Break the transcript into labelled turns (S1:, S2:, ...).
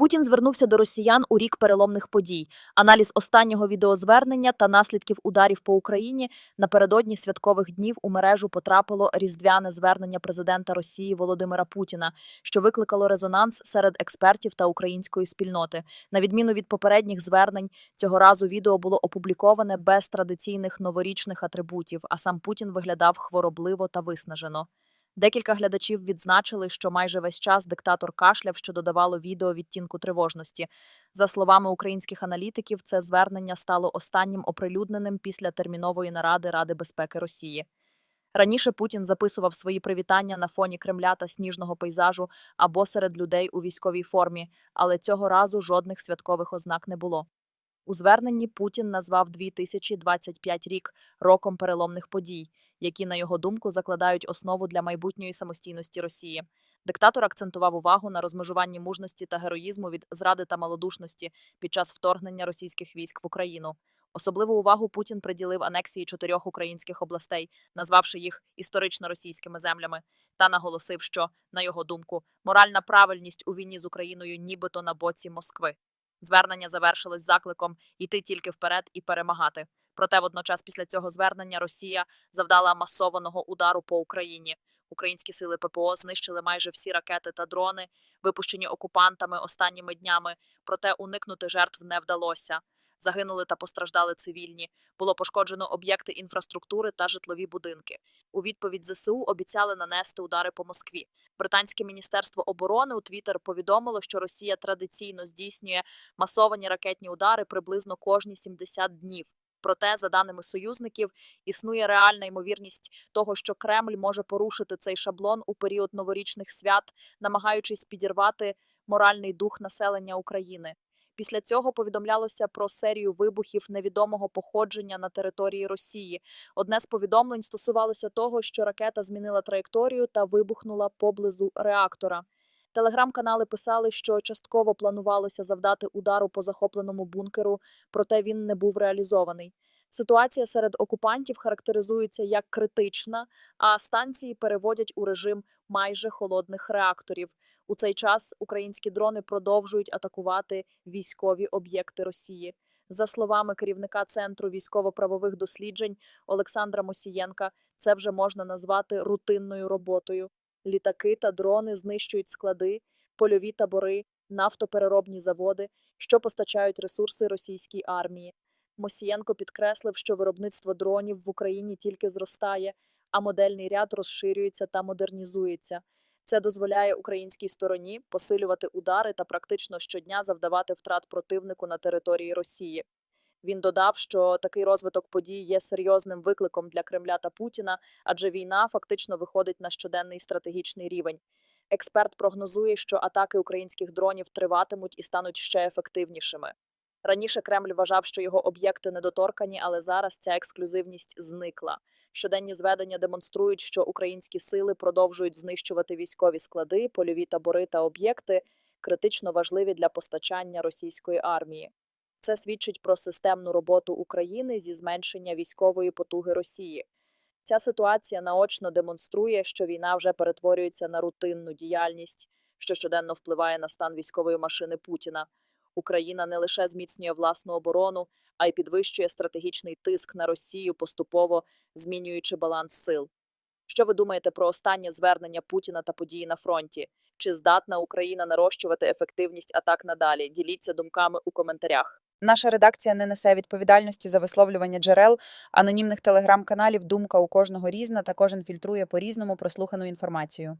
S1: Путін звернувся до росіян у рік переломних подій. Аналіз останнього відеозвернення та наслідків ударів по Україні напередодні святкових днів у мережу потрапило різдвяне звернення президента Росії Володимира Путіна, що викликало резонанс серед експертів та української спільноти. На відміну від попередніх звернень, цього разу відео було опубліковане без традиційних новорічних атрибутів, а сам Путін виглядав хворобливо та виснажено. Декілька глядачів відзначили, що майже весь час диктатор кашляв, що додавало відео відтінку тривожності. За словами українських аналітиків, це звернення стало останнім оприлюдненим після термінової наради Ради безпеки Росії. Раніше Путін записував свої привітання на фоні Кремля та сніжного пейзажу або серед людей у військовій формі, але цього разу жодних святкових ознак не було. У зверненні Путін назвав 2025 рік роком переломних подій, які, на його думку, закладають основу для майбутньої самостійності Росії. Диктатор акцентував увагу на розмежуванні мужності та героїзму від зради та малодушності під час вторгнення російських військ в Україну. Особливу увагу Путін приділив анексії чотирьох українських областей, назвавши їх історично російськими землями, та наголосив, що, на його думку, моральна правильність у війні з Україною нібито на боці Москви. Звернення завершилось закликом йти тільки вперед і перемагати. Проте водночас після цього звернення Росія завдала масованого удару по Україні. Українські сили ППО знищили майже всі ракети та дрони, випущені окупантами останніми днями. Проте уникнути жертв не вдалося. Загинули та постраждали цивільні. Було пошкоджено об'єкти інфраструктури та житлові будинки. У відповідь ЗСУ обіцяли нанести удари по Москві. Британське міністерство оборони у Твіттер повідомило, що Росія традиційно здійснює масовані ракетні удари приблизно кожні 70 днів. Проте, за даними союзників, існує реальна ймовірність того, що Кремль може порушити цей шаблон у період новорічних свят, намагаючись підірвати моральний дух населення України. Після цього повідомлялося про серію вибухів невідомого походження на території Росії. Одне з повідомлень стосувалося того, що ракета змінила траєкторію та вибухнула поблизу реактора. Телеграм-канали писали, що частково планувалося завдати удару по захопленому бункеру, проте він не був реалізований. Ситуація серед окупантів характеризується як критична, а станції переводять у режим майже холодних реакторів. У цей час українські дрони продовжують атакувати військові об'єкти Росії. За словами керівника центру військово-правових досліджень Олександра Мосієнка, це вже можна назвати рутинною роботою. Літаки та дрони знищують склади, польові табори, нафтопереробні заводи, що постачають ресурси російській армії. Мосієнко підкреслив, що виробництво дронів в Україні тільки зростає, а модельний ряд розширюється та модернізується. Це дозволяє українській стороні посилювати удари та практично щодня завдавати втрат противнику на території Росії. Він додав, що такий розвиток подій є серйозним викликом для Кремля та Путіна, адже війна фактично виходить на щоденний стратегічний рівень. Експерт прогнозує, що атаки українських дронів триватимуть і стануть ще ефективнішими. Раніше Кремль вважав, що його об'єкти недоторкані, але зараз ця ексклюзивність зникла. Щоденні зведення демонструють, що українські сили продовжують знищувати військові склади, польові табори та об'єкти, критично важливі для постачання російської армії. Це свідчить про системну роботу України зі зменшення військової потуги Росії. Ця ситуація наочно демонструє, що війна вже перетворюється на рутинну діяльність, що щоденно впливає на стан військової машини Путіна. Україна не лише зміцнює власну оборону, а й підвищує стратегічний тиск на Росію, поступово змінюючи баланс сил. Що ви думаєте про останнє звернення Путіна та події на фронті? Чи здатна Україна нарощувати ефективність атак надалі? Діліться думками у коментарях.
S2: Наша редакція не несе відповідальності за висловлювання джерел, анонімних телеграм-каналів. Думка у кожного різна, та кожен фільтрує по різному прослухану інформацію.